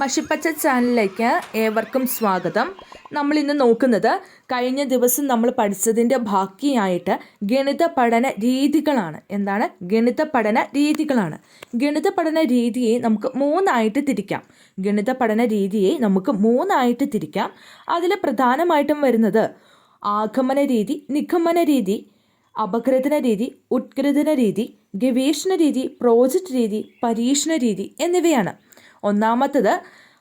മഷിപ്പച്ച ചാനലിലേക്ക് ഏവർക്കും സ്വാഗതം. നമ്മൾ ഇന്ന് നോക്കുന്നത് കഴിഞ്ഞ ദിവസം നമ്മൾ പഠിച്ചതിന്റെ ബാക്കിയായിട്ട് ഗണിത പഠന രീതികളാണ്. എന്താണ്? ഗണിത പഠന രീതികളാണ്. ഗണിത പഠന രീതിയെ നമുക്ക് മൂന്നായിട്ട് തിരിക്കാം. ഗണിത പഠന രീതിയെ നമുക്ക് മൂന്നായിട്ട് തിരിക്കാം. അതിൽ പ്രധാനമായിട്ടും വരുന്നത് ആഗമന രീതി നിഗമന രീതി അപഗ്രഥന രീതി ഉത്കൃതന രീതി ഗവേഷണ രീതി പ്രോജക്റ്റ് രീതി പരീക്ഷണ രീതി എന്നിവയാണ്. ഒന്നാമത്തത്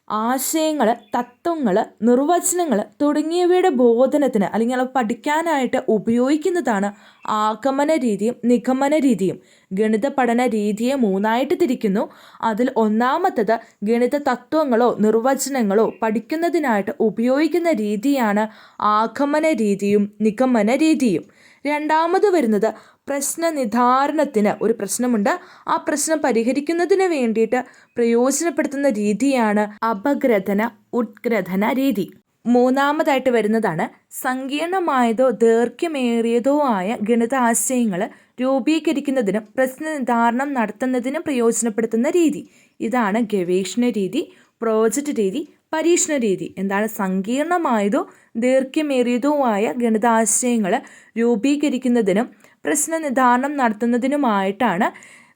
ആശയങ്ങൾ തത്വങ്ങൾ നിർവചനങ്ങൾ തുടങ്ങിയവയുടെ ബോധനത്തിന് അല്ലെങ്കിൽ അവ പഠിക്കാനായിട്ട് ഉപയോഗിക്കുന്നതാണ് ആഗമന രീതിയും നിഗമന രീതിയും ഗണിത പഠന രീതിയെ മൂന്നായിട്ട് തിരിക്കുന്നു. അതിൽ ഒന്നാമത്തത് ഗണിത തത്വങ്ങളോ നിർവചനങ്ങളോ പഠിക്കുന്നതിനായിട്ട് ഉപയോഗിക്കുന്ന രീതിയാണ് ആഗമന രീതിയും നിഗമന രീതിയും രണ്ടാമത് വരുന്നത് പ്രശ്ന നിധാരണത്തിന് ഒരു പ്രശ്നമുണ്ട്. ആ പ്രശ്നം പരിഹരിക്കുന്നതിന് വേണ്ടിയിട്ട് പ്രയോജനപ്പെടുത്തുന്ന രീതിയാണ് അപഗ്രഥന ഉത്ഗ്രഥന രീതി മൂന്നാമതായിട്ട് വരുന്നതാണ് സങ്കീർണമായതോ ദൈർഘ്യമേറിയതോ ആയ ഗണിത ആശയങ്ങൾ രൂപീകരിക്കുന്നതിനും പ്രശ്ന നിർദ്ധാരണം നടത്തുന്നതിനും പ്രയോജനപ്പെടുത്തുന്ന രീതി. ഇതാണ് ഗവേഷണ രീതി പ്രോജക്റ്റ് രീതി പരീക്ഷണ രീതി. എന്താണ് സങ്കീർണമായതോ ദൈർഘ്യമേറിയതോ ആയ ഗണിതാശയങ്ങൾ രൂപീകരിക്കുന്നതിനും പ്രശ്ന നിർദ്ധാരണം നടത്തുന്നതിനുമായിട്ടാണ്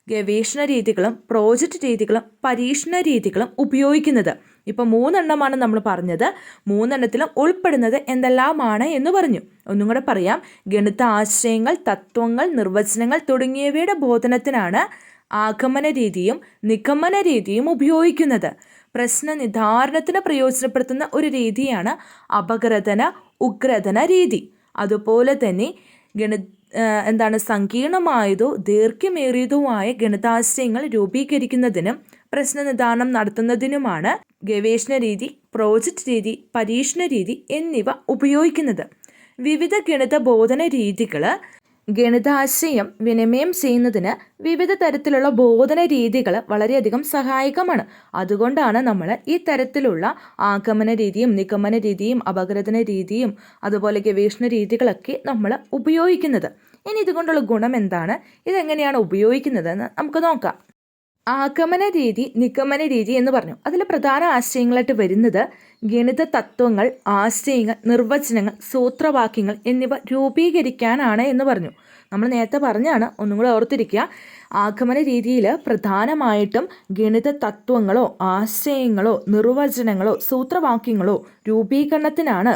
ഗവേഷണ രീതികളും പ്രോജക്റ്റ് രീതികളും പരീക്ഷണ രീതികളും ഉപയോഗിക്കുന്നത്. ഇപ്പോൾ മൂന്നെണ്ണമാണ് നമ്മൾ പറഞ്ഞത്. മൂന്നെണ്ണത്തിലും ഉൾപ്പെടുന്നത് എന്തെല്ലാമാണ് എന്ന് പറഞ്ഞു. ഒന്നും കൂടെ പറയാം. ഗണിത ആശയങ്ങൾ തത്വങ്ങൾ നിർവചനങ്ങൾ തുടങ്ങിയവയുടെ ബോധനത്തിനാണ് ആഗമന രീതിയും നിഗമന രീതിയും ഉപയോഗിക്കുന്നത്. പ്രശ്ന നിധാരണത്തിന് പ്രയോജനപ്പെടുത്തുന്ന ഒരു രീതിയാണ് അപഗ്രഥന ഉഗ്രതന രീതി. അതുപോലെ തന്നെ ഗണി എന്താണ് സങ്കീർണമായതോ ദീർഘമേറിയതോ ആയ ഗണിതാശയങ്ങൾ രൂപീകരിക്കുന്നതിനും പ്രശ്ന നിദാനം നടത്തുന്നതിനുമാണ് ഗവേഷണ രീതി പ്രോജക്റ്റ് രീതി പരീക്ഷണ രീതി എന്നിവ ഉപയോഗിക്കുന്നത്. വിവിധ ഗണിത ബോധന രീതികൾ ഗണിതാശയം വിനിമയം ചെയ്യുന്നതിന് വിവിധ തരത്തിലുള്ള ബോധന രീതികൾ വളരെയധികം സഹായകമാണ്. അതുകൊണ്ടാണ് നമ്മൾ ഈ തരത്തിലുള്ള ആഗമന രീതിയും നിഗമന രീതിയും അപഗ്രഥന രീതിയും അതുപോലെ ഗവേഷണ രീതികളൊക്കെ നമ്മൾ ഉപയോഗിക്കുന്നത്. ഇനി ഇതുകൊണ്ടുള്ള ഗുണം എന്താണ്? ഇതെങ്ങനെയാണ് ഉപയോഗിക്കുന്നതെന്ന് നമുക്ക് നോക്കാം. ആഗമന രീതി നിഗമന രീതി എന്ന് പറഞ്ഞു. അതിൽ പ്രധാന ആശയങ്ങളായിട്ട് വരുന്നത് ഗണിത തത്വങ്ങൾ ആശയങ്ങൾ നിർവചനങ്ങൾ സൂത്രവാക്യങ്ങൾ എന്നിവ രൂപീകരിക്കാനാണ് എന്ന് പറഞ്ഞു. നമ്മൾ നേരത്തെ പറഞ്ഞാണ് ഒന്നും കൂടെ ഓർത്തിരിക്കുക. ആഗമന രീതിയിൽ പ്രധാനമായിട്ടും ഗണിത തത്വങ്ങളോ ആശയങ്ങളോ നിർവചനങ്ങളോ സൂത്രവാക്യങ്ങളോ രൂപീകരണത്തിനാണ്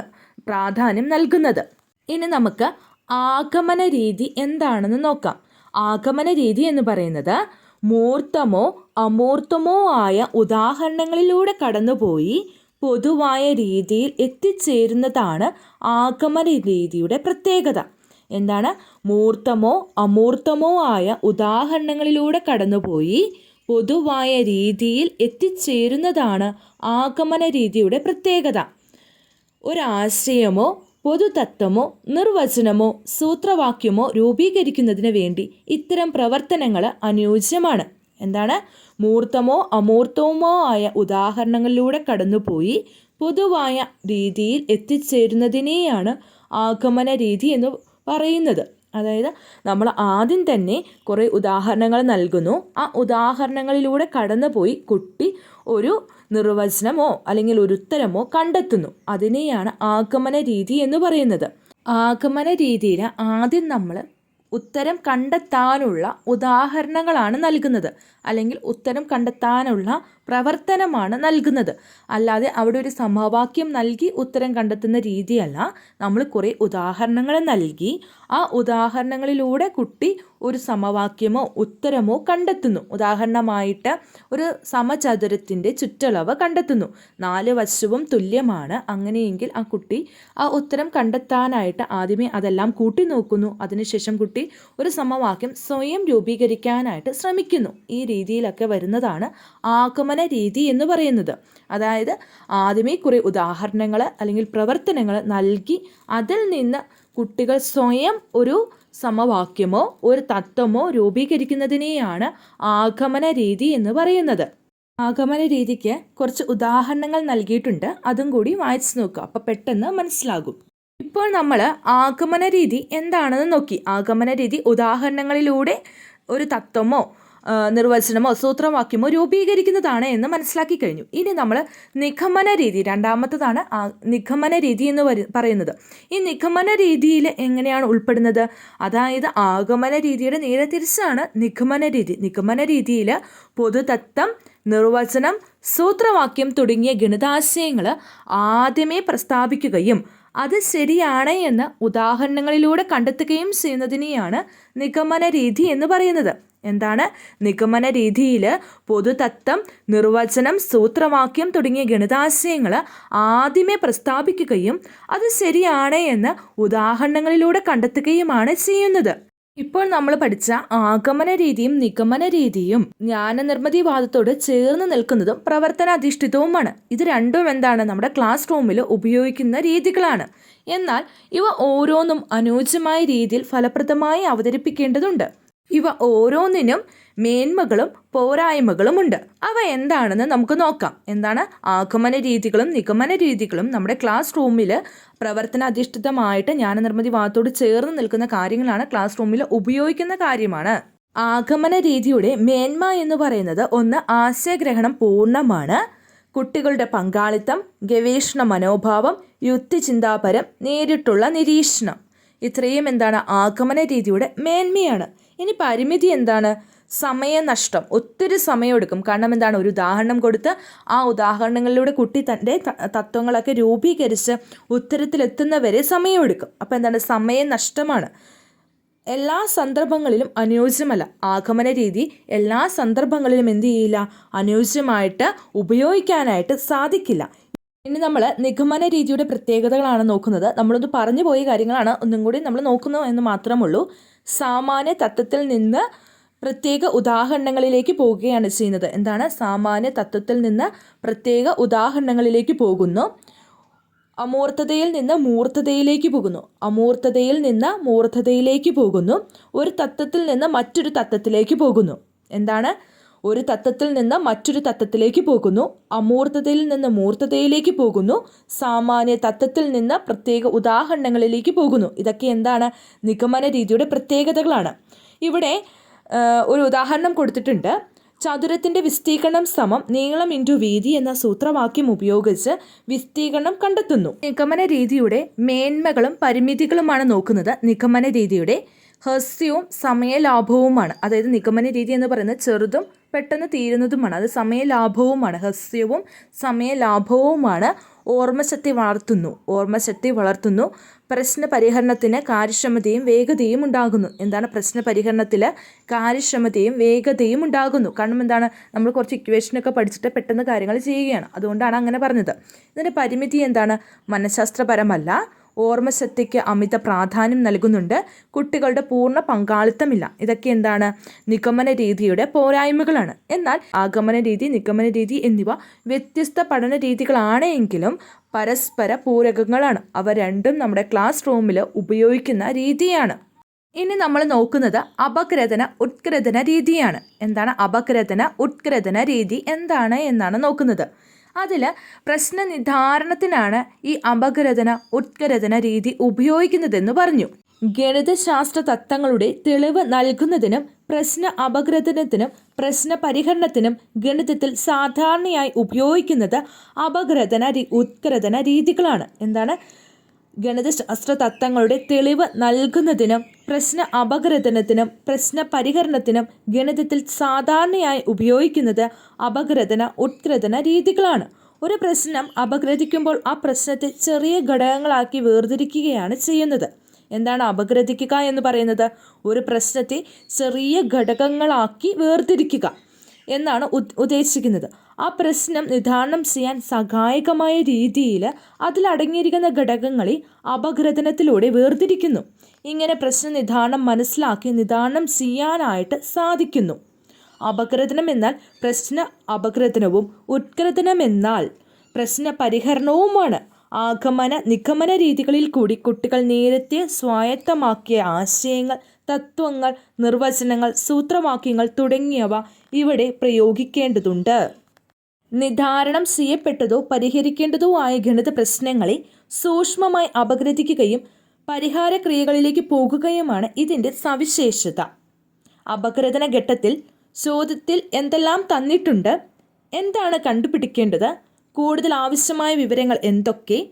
പ്രാധാന്യം നൽകുന്നത്. ഇനി നമുക്ക് ആഗമന രീതി എന്താണെന്ന് നോക്കാം. ആഗമന രീതി എന്ന് പറയുന്നത് മൂർത്തമോ അമൂർത്തമോ ആയ ഉദാഹരണങ്ങളിലൂടെ കടന്നുപോയി പൊതുവായ രീതിയിൽ എത്തിച്ചേരുന്നതാണ് ആഗമന രീതിയുടെ പ്രത്യേകത. എന്താണ്? മൂർത്തമോ അമൂർത്തമോ ആയ ഉദാഹരണങ്ങളിലൂടെ കടന്നുപോയി പൊതുവായ രീതിയിൽ എത്തിച്ചേരുന്നതാണ് ആഗമന രീതിയുടെ പ്രത്യേകത. ഒരാശയമോ പൊതുതത്വമോ നിർവചനമോ സൂത്രവാക്യമോ രൂപീകരിക്കുന്നതിന് വേണ്ടി ഇത്തരം പ്രവർത്തനങ്ങൾ അനുയോജ്യമാണ്. എന്താണ്? മൂർത്തമോ അമൂർത്തവുമോ ആയ ഉദാഹരണങ്ങളിലൂടെ കടന്നുപോയി പൊതുവായ രീതിയിൽ എത്തിച്ചേരുന്നതിനെയാണ് ആഗമന രീതി എന്ന് പറയുന്നത്. അതായത് നമ്മൾ ആദ്യം തന്നെ കുറേ ഉദാഹരണങ്ങൾ നൽകുന്നു. ആ ഉദാഹരണങ്ങളിലൂടെ കടന്നുപോയി കുട്ടി ഒരു നിർവചനമോ അല്ലെങ്കിൽ ഒരു ഉത്തരമോ കണ്ടെത്തുന്നു. അതിനെയാണ് ആഗമന രീതി എന്ന് പറയുന്നത്. ആഗമന രീതിയിൽ ആദ്യം നമ്മൾ ഉത്തരം കണ്ടെത്താനുള്ള ഉദാഹരണങ്ങളാണ് നൽകുന്നത്. അല്ലെങ്കിൽ ഉത്തരം കണ്ടെത്താനുള്ള പ്രവർത്തനമാണ് നൽകുന്നത്. അല്ലാതെ അവിടെ ഒരു സമവാക്യം നൽകി ഉത്തരം കണ്ടെത്തുന്ന രീതിയല്ല. നമ്മൾ കുറേ ഉദാഹരണങ്ങൾ നൽകി. ആ ഉദാഹരണങ്ങളിലൂടെ കുട്ടി ഒരു സമവാക്യമോ ഉത്തരമോ കണ്ടെത്തുന്നു. ഉദാഹരണമായിട്ട് ഒരു സമചതുരത്തിന്റെ ചുറ്റളവ് കണ്ടെത്തുന്നു. നാല് വശവും തുല്യമാണ്. അങ്ങനെയെങ്കിൽ ആ കുട്ടി ആ ഉത്തരം കണ്ടെത്താനായിട്ട് ആദ്യമേ അതെല്ലാം കൂട്ടി നോക്കുന്നു. അതിനുശേഷം കുട്ടി ഒരു സമവാക്യം സ്വയം രൂപീകരിക്കാനായിട്ട് ശ്രമിക്കുന്നു. ഈ രീതിയിലൊക്കെ വരുന്നതാണ് ആഗമന രീതി എന്ന് പറയുന്നത്. അതായത് ആദ്യമേ കുറെ ഉദാഹരണങ്ങൾ അല്ലെങ്കിൽ പ്രവർത്തനങ്ങൾ നൽകി അതിൽ നിന്ന് കുട്ടികൾ സ്വയം ഒരു സമവാക്യമോ ഒരു തത്വമോ രൂപീകരിക്കുന്നതിനെയാണ് ആഗമന രീതി എന്ന് പറയുന്നത്. ആഗമന രീതിക്ക് കുറച്ച് ഉദാഹരണങ്ങൾ നൽകിയിട്ടുണ്ട്. അതും കൂടി വായിച്ചു നോക്കുക. അപ്പോൾ പെട്ടെന്ന് മനസ്സിലാകും. ഇപ്പോൾ നമ്മൾ ആഗമന രീതി എന്താണെന്ന് നോക്കി. ആഗമന രീതി ഉദാഹരണങ്ങളിലൂടെ ഒരു തത്വമോ നിർവചനമോ സൂത്രവാക്യമോ രൂപീകരിക്കുന്നതാണ് എന്ന് മനസ്സിലാക്കി കഴിഞ്ഞു. ഇനി നമ്മൾ നിഗമന രീതി രണ്ടാമത്തതാണ് നിഗമന രീതി എന്ന് പറയുന്നത്. ഈ നിഗമന രീതിയിൽ എങ്ങനെയാണ് ഉൾപ്പെടുന്നത്? അതായത് ആഗമന രീതിയുടെ നേരെ തിരിച്ചാണ് നിഗമന രീതി. നിഗമന രീതിയിൽ പൊതുതത്വം നിർവചനം സൂത്രവാക്യം തുടങ്ങിയ ഗണിതാശയങ്ങൾ ആദ്യമേ പ്രസ്താവിക്കുകയും അത് ശരിയാണ് എന്ന് ഉദാഹരണങ്ങളിലൂടെ കണ്ടെത്തുകയും ചെയ്യുന്നതിനെയാണ് നിഗമന രീതി എന്ന് പറയുന്നത്. എന്താണ്? നിഗമന രീതിയിൽ പൊതുതത്വം നിർവചനം സൂത്രവാക്യം തുടങ്ങിയ ഗണിതാശയങ്ങൾ ആദ്യമേ പ്രസ്താവിക്കുകയും അത് ശരിയാണ് എന്ന് ഉദാഹരണങ്ങളിലൂടെ കണ്ടെത്തുകയുമാണ് ചെയ്യുന്നത്. ഇപ്പോൾ നമ്മൾ പഠിച്ച ആഗമന രീതിയും നിഗമന രീതിയും ജ്ഞാനനിർമ്മിതിവാദത്തോട് ചേർന്ന് നിൽക്കുന്നതും പ്രവർത്തനാധിഷ്ഠിതവുമാണ്. ഇത് രണ്ടും എന്താണ്? നമ്മുടെ ക്ലാസ് റൂമിൽ ഉപയോഗിക്കുന്ന രീതികളാണ്. എന്നാൽ ഇവ ഓരോന്നും അനുയോജ്യമായ രീതിയിൽ ഫലപ്രദമായി അവതരിപ്പിക്കേണ്ടതുണ്ട്. ഇവ ഓരോന്നിനും മേന്മകളും പോരായ്മകളും ഉണ്ട്. അവ എന്താണെന്ന് നമുക്ക് നോക്കാം. എന്താണ്? ആഗമന രീതികളും നിഗമന രീതികളും നമ്മുടെ ക്ലാസ് റൂമിൽ പ്രവർത്തനാധിഷ്ഠിതമായിട്ട് ജ്ഞാനനിർമ്മിതിവാദത്തോട് ചേർന്ന് നിൽക്കുന്ന കാര്യങ്ങളാണ് ക്ലാസ് റൂമിൽ ഉപയോഗിക്കുന്ന കാര്യമാണ്. ആഗമന രീതിയുടെ മേന്മ എന്ന് പറയുന്നത് ഒന്ന് ആശയഗ്രഹണം പൂർണമാണ്. കുട്ടികളുടെ പങ്കാളിത്തം ഗവേഷണ മനോഭാവം യുക്തിചിന്താപരം നേരിട്ടുള്ള നിരീക്ഷണം. ഇത്രയും എന്താണ്? ആഗമന രീതിയുടെ മേന്മയാണ്. ഇനി പരിമിതി എന്താണ്? സമയനഷ്ടം. ഒത്തിരി സമയമെടുക്കും. കാരണം എന്താണ്? ഒരു ഉദാഹരണം കൊടുത്ത് ആ ഉദാഹരണങ്ങളിലൂടെ കുട്ടി തന്റെ തത്വങ്ങളൊക്കെ രൂപീകരിച്ച് ഉത്തരത്തിലെത്തുന്നവരെ സമയമെടുക്കും. അപ്പോൾ എന്താണ്? സമയനഷ്ടമാണ്. എല്ലാ സന്ദർഭങ്ങളിലും അനുയോജ്യമല്ല. ആഗമന രീതി എല്ലാ സന്ദർഭങ്ങളിലും എന്ത് ചെയ്യില്ല? അനുയോജ്യമായിട്ട് ഉപയോഗിക്കാനായിട്ട് സാധിക്കില്ല. ഇനി നമ്മൾ നിഗമന രീതിയുടെ പ്രത്യേകതകളാണ് നോക്കുന്നത്. നമ്മളൊന്ന് പറഞ്ഞു പോയ കാര്യങ്ങളാണ് ഒന്നും കൂടി നമ്മൾ നോക്കുന്നു എന്ന് മാത്രമുള്ളൂ സാമാന്യ തത്വത്തിൽ നിന്ന് പ്രത്യേക ഉദാഹരണങ്ങളിലേക്ക് പോവുകയാണ് ചെയ്യുന്നത്. എന്താണ്? സാമാന്യ തത്വത്തിൽ നിന്ന് പ്രത്യേക ഉദാഹരണങ്ങളിലേക്ക് പോകുന്നു. അമൂർത്തതയിൽ നിന്ന് മൂർത്തതയിലേക്ക് പോകുന്നു. അമൂർത്തതയിൽ നിന്ന് മൂർത്തതയിലേക്ക് പോകുന്നു. ഒരു തത്വത്തിൽ നിന്ന് മറ്റൊരു തത്വത്തിലേക്ക് പോകുന്നു. എന്താണ്? ഒരു തത്വത്തിൽ നിന്ന് മറ്റൊരു തത്വത്തിലേക്ക് പോകുന്നു. അമൂർത്തതയിൽ നിന്ന് മൂർത്തതയിലേക്ക് പോകുന്നു. സാമാന്യ തത്വത്തിൽ നിന്ന് പ്രത്യേക ഉദാഹരണങ്ങളിലേക്ക് പോകുന്നു. ഇതൊക്കെ എന്താണ്? നിഗമന രീതിയുടെ പ്രത്യേകതകളാണ്. ഇവിടെ ഒരു ഉദാഹരണം കൊടുത്തിട്ടുണ്ട്. ചതുരത്തിന്റെ വിസ്തീർണം സമം നീളം ഇന്റു വീതി എന്ന സൂത്രവാക്യം ഉപയോഗിച്ച് വിസ്തീർണം കണ്ടെത്തുന്നു. നിഗമന രീതിയുടെ മേന്മകളും പരിമിതികളുമാണ് നോക്കുന്നത്. നിഗമന രീതിയുടെ ഹ്രസ്യവും സമയലാഭവുമാണ്. അതായത് നിഗമന രീതി എന്ന് പറയുന്നത് ചെറുതും പെട്ടെന്ന് തീരുന്നതുമാണ്. അത് സമയലാഭവുമാണ്. ഹ്രസ്യവും സമയലാഭവുമാണ്. ഓർമ്മശക്തി വളർത്തുന്നു. ഓർമ്മശക്തി വളർത്തുന്നു. പ്രശ്ന പരിഹരണത്തിന് കാര്യക്ഷമതയും വേഗതയും ഉണ്ടാകുന്നു. എന്താണ് പ്രശ്ന പരിഹരണത്തിൽ കാര്യക്ഷമതയും വേഗതയും ഉണ്ടാകുന്നു? കാരണം എന്താണ്? നമ്മൾ കുറച്ച് ഇക്വേഷനൊക്കെ പഠിച്ചിട്ട് പെട്ടെന്ന് കാര്യങ്ങൾ ചെയ്യുകയാണ്. അതുകൊണ്ടാണ് അങ്ങനെ പറഞ്ഞത്. ഇതിന്റെ പരിമിതി എന്താണ്? മനഃശാസ്ത്രപരമല്ല. ഓർമ്മശക്തിക്ക് അമിത പ്രാധാന്യം നൽകുന്നുണ്ട്. കുട്ടികളുടെ പൂർണ പങ്കാളിത്തമില്ല. ഇതൊക്കെ എന്താണ്? നിഗമന രീതിയുടെ പോരായ്മകളാണ്. എന്നാൽ ആഗമന രീതി നിഗമന രീതി എന്നിവ വ്യത്യസ്ത പഠന രീതികളാണ് എങ്കിലും പരസ്പര പൂരകങ്ങളാണ്. അവ രണ്ടും നമ്മുടെ ക്ലാസ് റൂമിൽ ഉപയോഗിക്കുന്ന രീതിയാണ്. ഇനി നമ്മൾ നോക്കുന്നത് അപഗ്രഥന ഉത്ഗ്രഥന രീതിയാണ്. എന്താണ്? അപഗ്രഥന ഉത്ഗ്രഥന രീതി എന്താണ് എന്നാണ് നോക്കുന്നത്. അതിൽ പ്രശ്ന നിധാരണത്തിനാണ് ഈ അപഗ്രഥന ഉത്കരഥന രീതി ഉപയോഗിക്കുന്നതെന്ന് പറഞ്ഞു. ഗണിതശാസ്ത്ര തത്വങ്ങളുടെ തെളിവ് നൽകുന്നതിനും പ്രശ്ന അപഗ്രഥനത്തിനും പ്രശ്ന പരിഹരണത്തിനും ഗണിതത്തിൽ സാധാരണയായി ഉപയോഗിക്കുന്നത് അപഗ്രഥന ഉത്കരഥന രീതികളാണ്. എന്താണ്? ഗണിതശാസ്ത്ര തത്വങ്ങളുടെ തെളിവ് നൽകുന്നതിനും പ്രശ്ന അപഗ്രഥനത്തിനും പ്രശ്ന പരിഹരണത്തിനും ഗണിതത്തിൽ സാധാരണയായി ഉപയോഗിക്കുന്നത് അപഗ്രഥന ഉത്ഗ്രഥന രീതികളാണ്. ഒരു പ്രശ്നം അപഗ്രഥിക്കുമ്പോൾ ആ പ്രശ്നത്തെ ചെറിയ ഘടകങ്ങളാക്കി വേർതിരിക്കുകയാണ് ചെയ്യുന്നത്. എന്താണ് അപഗ്രഥിക്കുക എന്ന് പറയുന്നത്? ഒരു പ്രശ്നത്തെ ചെറിയ ഘടകങ്ങളാക്കി വേർതിരിക്കുക എന്നാണ് ഉദ്ദേശിക്കുന്നത്. ആ പ്രശ്നം നിധാരണം ചെയ്യാൻ സഹായകമായ രീതിയിൽ അതിലടങ്ങിയിരിക്കുന്ന ഘടകങ്ങളെ അപഗ്രഥനത്തിലൂടെ വേർതിരിക്കുന്നു. ഇങ്ങനെ പ്രശ്ന നിധാനം മനസ്സിലാക്കി നിധാനം ചെയ്യാനായിട്ട് സാധിക്കുന്നു. അപഗ്രഥനം എന്നാൽ പ്രശ്ന അപഗ്രഥനവും ഉത്ഗ്രഥനം എന്നാൽ പ്രശ്ന പരിഹരണവുമാണ്. ആഗമന നിഗമന രീതികളിൽ കൂടി കുട്ടികൾ നേരത്തെ സ്വായത്തമാക്കിയ ആശയങ്ങൾ തത്വങ്ങൾ നിർവചനങ്ങൾ സൂത്രവാക്യങ്ങൾ തുടങ്ങിയവ ഇവിടെ പ്രയോഗിക്കേണ്ടതുണ്ട്. നിധാരണം ചെയ്യപ്പെട്ടതോ പരിഹരിക്കേണ്ടതോ ആയ ഗണിത പ്രശ്നങ്ങളെ സൂക്ഷ്മമായി അപഗ്രഥിക്കുകയും പരിഹാര ക്രിയകളിലേക്ക് പോകുകയുമാണ് ഇതിന്റെ സവിശേഷത. അപഗ്രഥന ഘട്ടത്തിൽ ചോദ്യത്തിൽ എന്തെല്ലാം തന്നിട്ടുണ്ട്? എന്താണ് കണ്ടുപിടിക്കേണ്ടത്? കൂടുതൽ ആവശ്യമായ വിവരങ്ങൾ എന്തൊക്കെ?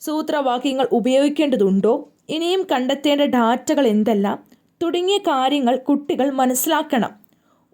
സൂത്രവാക്യങ്ങൾ ഉപയോഗിക്കേണ്ടതുണ്ടോ? ഇനിയും കണ്ടെത്തേണ്ട ഡാറ്റകൾ എന്തെല്ലാം? തുടങ്ങിയ കാര്യങ്ങൾ കുട്ടികൾ മനസ്സിലാക്കണം.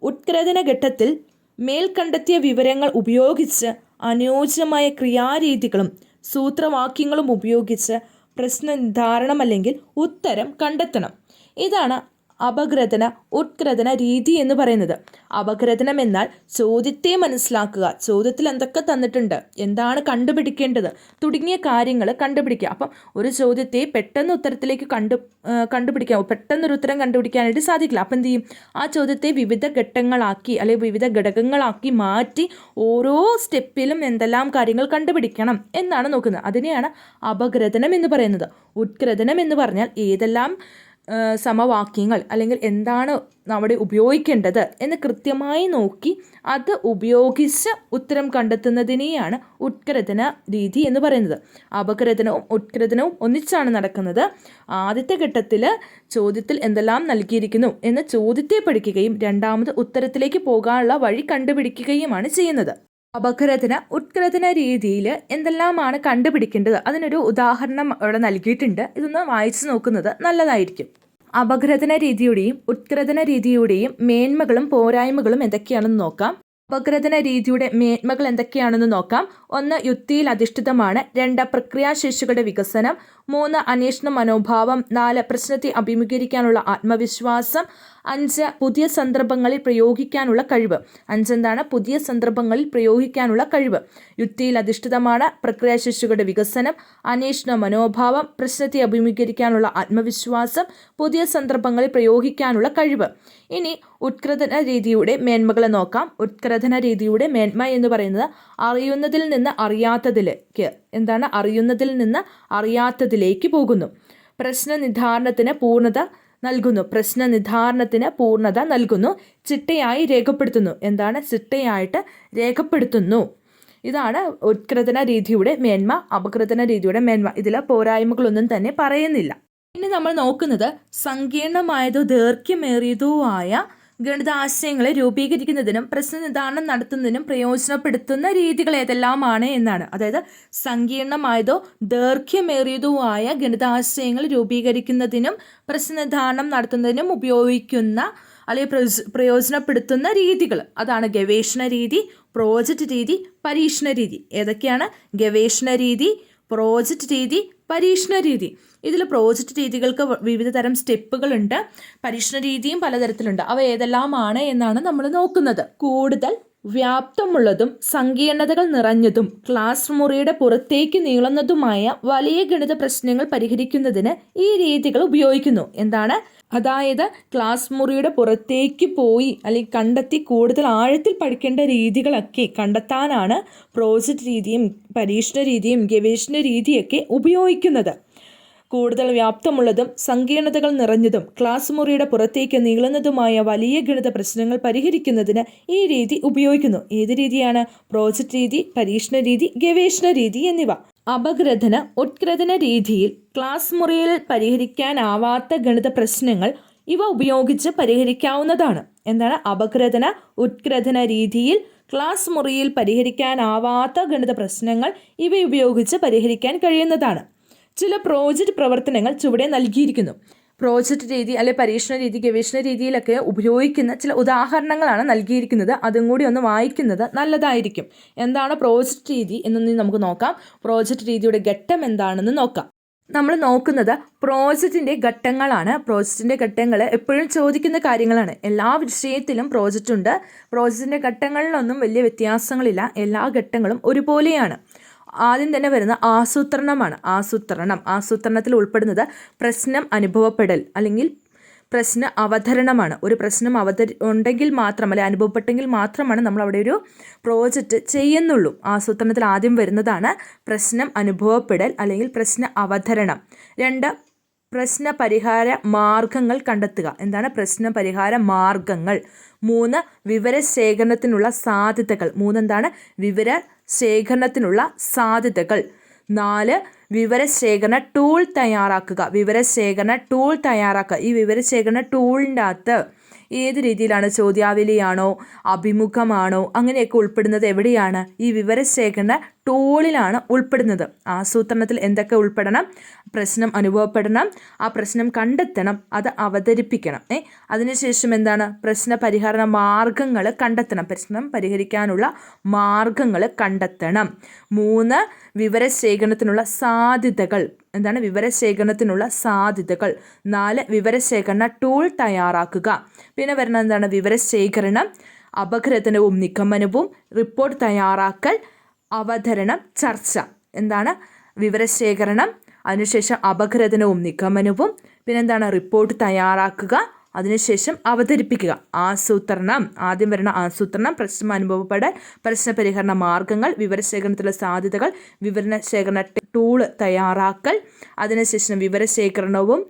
ഉത്ഗ്രഥന ഘട്ടത്തിൽ മേൽ കണ്ടെത്തിയ വിവരങ്ങൾ ഉപയോഗിച്ച് അനുയോജ്യമായ ക്രിയാരീതികളും സൂത്രവാക്യങ്ങളും ഉപയോഗിച്ച് പ്രശ്ന നിർദ്ധാരണം അല്ലെങ്കിൽ ഉത്തരം കണ്ടെത്തണം. ഇതാണ് അപഗ്രഥന ഉത്ഗ്രഥന രീതി എന്ന് പറയുന്നത്. അപഗ്രഥനം എന്നാൽ ചോദ്യത്തെ മനസ്സിലാക്കുക. ചോദ്യത്തിൽ എന്തൊക്കെ തന്നിട്ടുണ്ട്? എന്താണ് കണ്ടുപിടിക്കേണ്ടത്? തുടങ്ങിയ കാര്യങ്ങൾ കണ്ടുപിടിക്കുക. അപ്പം ഒരു ചോദ്യത്തെ പെട്ടെന്ന് ഉത്തരത്തിലേക്ക് കണ്ടു കണ്ടുപിടിക്കാം കണ്ടുപിടിക്കാൻ പെട്ടെന്നൊരു ഉത്തരം കണ്ടുപിടിക്കാനായിട്ട് സാധിക്കില്ല. അപ്പം എന്ത് ചെയ്യും? ആ ചോദ്യത്തെ വിവിധ ഘട്ടങ്ങളാക്കി അല്ലെങ്കിൽ വിവിധ ഘടകങ്ങളാക്കി മാറ്റി ഓരോ സ്റ്റെപ്പിലും എന്തെല്ലാം കാര്യങ്ങൾ കണ്ടുപിടിക്കണം എന്നാണ് നോക്കുന്നത്. അതിനെയാണ് അപഗ്രഥനം എന്ന് പറയുന്നത്. ഉത്ഗ്രഥനം എന്ന് പറഞ്ഞാൽ ഏതെല്ലാം സമവാക്യങ്ങൾ അല്ലെങ്കിൽ എന്താണ് അവിടെ ഉപയോഗിക്കേണ്ടത് എന്ന് കൃത്യമായി നോക്കി അത് ഉപയോഗിച്ച് ഉത്തരം കണ്ടെത്തുന്നതിനെയാണ് ഉത്കരതന രീതി എന്ന് പറയുന്നത്. അപകരതനവും ഉത്കരതനവും ഒന്നിച്ചാണ് നടക്കുന്നത്. ആദ്യത്തെ ഘട്ടത്തിൽ ചോദ്യത്തിൽ എന്തെല്ലാം നൽകിയിരിക്കുന്നു എന്ന് ചോദ്യത്തെ പഠിക്കുകയും രണ്ടാമത് ഉത്തരത്തിലേക്ക് പോകാനുള്ള വഴി കണ്ടുപിടിക്കുകയുമാണ് ചെയ്യുന്നത്. അപഗ്രഥന ഉത്ഗ്രഥന രീതിയിൽ എന്തെല്ലാമാണ് കണ്ടുപിടിക്കേണ്ടത്? അതിനൊരു ഉദാഹരണം ഇവിടെ നൽകിയിട്ടുണ്ട്. ഇതൊന്ന് വായിച്ചു നോക്കുന്നത് നല്ലതായിരിക്കും. അപഗ്രഥന രീതിയുടെയും ഉത്ഗ്രഥന രീതിയുടെയും മേന്മകളും പോരായ്മകളും എന്തൊക്കെയാണെന്ന് നോക്കാം. അപഗ്രഥന രീതിയുടെ മേന്മകൾ എന്തൊക്കെയാണെന്ന് നോക്കാം. ഒന്ന് യുക്തിയിൽ അധിഷ്ഠിതമാണ്. രണ്ട് പ്രക്രിയാശേഷികളുടെ വികസനം. മൂന്ന് അന്വേഷണ മനോഭാവം നാല് പ്രശ്നത്തെ അഭിമുഖീകരിക്കാനുള്ള ആത്മവിശ്വാസം അഞ്ച് പുതിയ സന്ദർഭങ്ങളിൽ പ്രയോഗിക്കാനുള്ള കഴിവ്. അഞ്ചെന്താണ് പുതിയ സന്ദർഭങ്ങളിൽ പ്രയോഗിക്കാനുള്ള കഴിവ്. യുക്തിയിൽ അധിഷ്ഠിതമാണ് പ്രക്രിയാശേഷികളുടെ വികസനം അന്വേഷണ മനോഭാവം പ്രശ്നത്തെ അഭിമുഖീകരിക്കാനുള്ള ആത്മവിശ്വാസം പുതിയ സന്ദർഭങ്ങളിൽ പ്രയോഗിക്കാനുള്ള കഴിവ്. ഇനി ഉത്കൃതന രീതിയുടെ മേന്മകളെ നോക്കാം. ഉത്കൃതന രീതിയുടെ മേന്മ എന്ന് പറയുന്നത് അറിയുന്നതിൽ നിന്ന് അറിയാത്തതിലേക്ക് എന്താണ് അറിയുന്നതിൽ നിന്ന് അറിയാത്തതിലേക്ക് പോകുന്നു. പ്രശ്ന നിർദ്ധാരണത്തിന് പൂർണത നൽകുന്നു. പ്രശ്ന നിർദ്ധാരണത്തിന് പൂർണത നൽകുന്നു. ചിട്ടയായി രേഖപ്പെടുത്തുന്നു. എന്താണ്? ചിട്ടയായിട്ട് രേഖപ്പെടുത്തുന്നു. ഇതാണ് ഉത്കൃതന രീതിയുടെ മേന്മ അപകൃതന രീതിയുടെ മേന്മ. ഇതിൽ പോരായ്മകളൊന്നും തന്നെ പറയുന്നില്ല. ഇനി നമ്മൾ നോക്കുന്നത് സങ്കീർണമായതോ ദൈർഘ്യമേറിയതോ ആയ ഗണിതാശയങ്ങളെ രൂപീകരിക്കുന്നതിനും പ്രശ്ന നിദാനം നടത്തുന്നതിനും പ്രയോജനപ്പെടുത്തുന്ന രീതികൾ ഏതെല്ലാമാണ് എന്നാണ്. അതായത് സങ്കീർണമായതോ ദൈർഘ്യമേറിയതോ ആയ ഗണിതാശയങ്ങൾ രൂപീകരിക്കുന്നതിനും പ്രശ്ന പ്രശ്നനിധാനം നടത്തുന്നതിനും ഉപയോഗിക്കുന്ന അല്ലെങ്കിൽ പ്രയോജനപ്പെടുത്തുന്ന രീതികൾ. അതാണ് ഗവേഷണ രീതി പ്രോജക്റ്റ് രീതി പരീക്ഷണ രീതി. ഏതൊക്കെയാണ്? ഗവേഷണ രീതി പ്രോജക്റ്റ് രീതി പരീക്ഷണ രീതി ഇതിൽ പ്രോജക്റ്റ് രീതികൾക്ക് വിവിധ തരം സ്റ്റെപ്പുകളുണ്ട്. പരീക്ഷണ രീതിയും പലതരത്തിലുണ്ട്. അവ ഏതെല്ലാമാണ് എന്നാണ് നമ്മൾ നോക്കുന്നത്. കൂടുതൽ വ്യാപ്തമുള്ളതും സങ്കീർണതകൾ നിറഞ്ഞതും ക്ലാസ് മുറിയുടെ പുറത്തേക്ക് നീളുന്നതുമായ വലിയ ഗണിത പ്രശ്നങ്ങൾ പരിഹരിക്കുന്നതിന് ഈ രീതികൾ ഉപയോഗിക്കുന്നു. എന്താണ്? അതായത് ക്ലാസ് മുറിയുടെ പുറത്തേക്ക് പോയി അല്ലെങ്കിൽ കണ്ടെത്തി കൂടുതൽ ആഴത്തിൽ പഠിക്കേണ്ട രീതികളൊക്കെ കണ്ടെത്താനാണ് പ്രോജക്റ്റ് രീതിയും പരീക്ഷണ രീതിയും ഗവേഷണ രീതിയൊക്കെ ഉപയോഗിക്കുന്നത്. കൂടുതൽ വ്യാപ്തമുള്ളതും സങ്കീർണതകൾ നിറഞ്ഞതും ക്ലാസ് മുറിയുടെ പുറത്തേക്ക് നീളുന്നതുമായ വലിയ ഗണിത പ്രശ്നങ്ങൾ പരിഹരിക്കുന്നതിന് ഈ രീതി ഉപയോഗിക്കുന്നു. ഏത് രീതിയാണ്? പ്രോജക്റ്റ് രീതി പരീക്ഷണ രീതി ഗവേഷണ രീതി എന്നിവ. അപഗ്രഥന ഉത്ഗ്രഥന രീതിയിൽ ക്ലാസ് മുറിയിൽ പരിഹരിക്കാനാവാത്ത ഗണിത പ്രശ്നങ്ങൾ ഇവ ഉപയോഗിച്ച് പരിഹരിക്കാവുന്നതാണ്. എന്താണ്? അപഗ്രഥന ഉത്ഗ്രഥന രീതിയിൽ ക്ലാസ് മുറിയിൽ പരിഹരിക്കാനാവാത്ത ഗണിത പ്രശ്നങ്ങൾ ഇവ ഉപയോഗിച്ച് പരിഹരിക്കാൻ കഴിയുന്നതാണ്. ചില പ്രോജക്റ്റ് പ്രവർത്തനങ്ങൾ ചുവടെ നൽകിയിരിക്കുന്നു. പ്രോജക്റ്റ് രീതി അല്ലെ പരീക്ഷണ രീതി ഗവേഷണ രീതിയിലൊക്കെ ഉപയോഗിക്കുന്ന ചില ഉദാഹരണങ്ങളാണ് നൽകിയിരിക്കുന്നത്. അതും കൂടി ഒന്ന് വായിക്കുന്നത് നല്ലതായിരിക്കും. എന്താണ് പ്രോജക്റ്റ് രീതി എന്നൊന്ന് നമുക്ക് നോക്കാം. പ്രോജക്റ്റ് രീതിയുടെ ഘട്ടം എന്താണെന്ന് നോക്കാം. നമ്മൾ നോക്കുന്നത് പ്രോജക്റ്റിന്റെ ഘട്ടങ്ങളാണ്. പ്രോജക്റ്റിന്റെ ഘട്ടങ്ങൾ എപ്പോഴും ചോദിക്കുന്ന കാര്യങ്ങളാണ്. എല്ലാ വിഷയത്തിലും പ്രോജക്റ്റ് ഉണ്ട്. പ്രോജക്റ്റിന്റെ ഘട്ടങ്ങളിലൊന്നും വലിയ വ്യത്യാസങ്ങളില്ല. എല്ലാ ഘട്ടങ്ങളും ഒരുപോലെയാണ്. ആദ്യം തന്നെ വരുന്ന ആസൂത്രണമാണ്. ആസൂത്രണം. ആസൂത്രണത്തിൽ ഉൾപ്പെടുന്നത് പ്രശ്നം അനുഭവപ്പെടൽ അല്ലെങ്കിൽ പ്രശ്ന അവതരണമാണ്. ഒരു പ്രശ്നം അവതരി ഉണ്ടെങ്കിൽ മാത്രം അല്ലെ അനുഭവപ്പെട്ടെങ്കിൽ മാത്രമാണ് നമ്മൾ അവിടെ ഒരു പ്രോജക്റ്റ് ചെയ്യുന്നുള്ളൂ. ആസൂത്രണത്തിൽ ആദ്യം വരുന്നതാണ് പ്രശ്നം അനുഭവപ്പെടൽ അല്ലെങ്കിൽ പ്രശ്ന അവതരണം. രണ്ട് പ്രശ്ന പരിഹാര മാർഗങ്ങൾ കണ്ടെത്തുക. എന്താണ്? പ്രശ്ന പരിഹാര മാർഗങ്ങൾ. മൂന്ന് വിവരശേഖരണത്തിനുള്ള സാധ്യതകൾ. മൂന്നെന്താണ് വിവര ശേഖരണത്തിനുള്ള സാധ്യതകൾ. നാല് വിവരശേഖരണ ടൂൾ തയ്യാറാക്കുക. വിവരശേഖരണ ടൂൾ തയ്യാറാക്കുക. ഈ വിവരശേഖരണ ടൂളിന്റെ അകത്ത് ഏത് രീതിയിലാണ് ചോദ്യാവലിയാണോ അഭിമുഖമാണോ അങ്ങനെയൊക്കെ ഉൾപ്പെടുന്നത് എവിടെയാണ്? ഈ വിവരശേഖരണ ടൂളിലാണ് ഉൾപ്പെടുന്നത്. ആസൂത്രണത്തിൽ എന്തൊക്കെ ഉൾപ്പെടണം? പ്രശ്നം അനുഭവപ്പെടണം. ആ പ്രശ്നം കണ്ടെത്തണം. അത് അവതരിപ്പിക്കണം. ഏ അതിനുശേഷം എന്താണ്? പ്രശ്ന പരിഹരണ മാർഗങ്ങൾ കണ്ടെത്തണം. പ്രശ്നം പരിഹരിക്കാനുള്ള മാർഗങ്ങൾ കണ്ടെത്തണം. മൂന്ന് വിവരശേഖരണത്തിനുള്ള സാധ്യതകൾ. എന്താണ്? വിവരശേഖരണത്തിനുള്ള സാധ്യതകൾ. നാല് വിവരശേഖരണ ടൂൾ തയ്യാറാക്കുക. പിന്നെ വരുന്നത് എന്താണ്? വിവരശേഖരണം അപഗ്രഥനവും നിഗമനവും റിപ്പോർട്ട് തയ്യാറാക്കൽ അവതരണം ചർച്ച. എന്താണ്? വിവരശേഖരണം അതിനുശേഷം അപഗ്രഥനവും നിഗമനവും പിന്നെന്താണ് റിപ്പോർട്ട് തയ്യാറാക്കുക അതിനുശേഷം അവതരിപ്പിക്കുക. ആസൂത്രണം. ആദ്യം വരുന്ന ആസൂത്രണം പ്രശ്നം അനുഭവപ്പെടൽ പ്രശ്ന പരിഹരണ മാർഗങ്ങൾ വിവരശേഖരണത്തിലുള്ള സാധ്യതകൾ വിവരണ ശേഖരണ ടൂൾ തയ്യാറാക്കൽ അതിനുശേഷം വിവരശേഖരണവും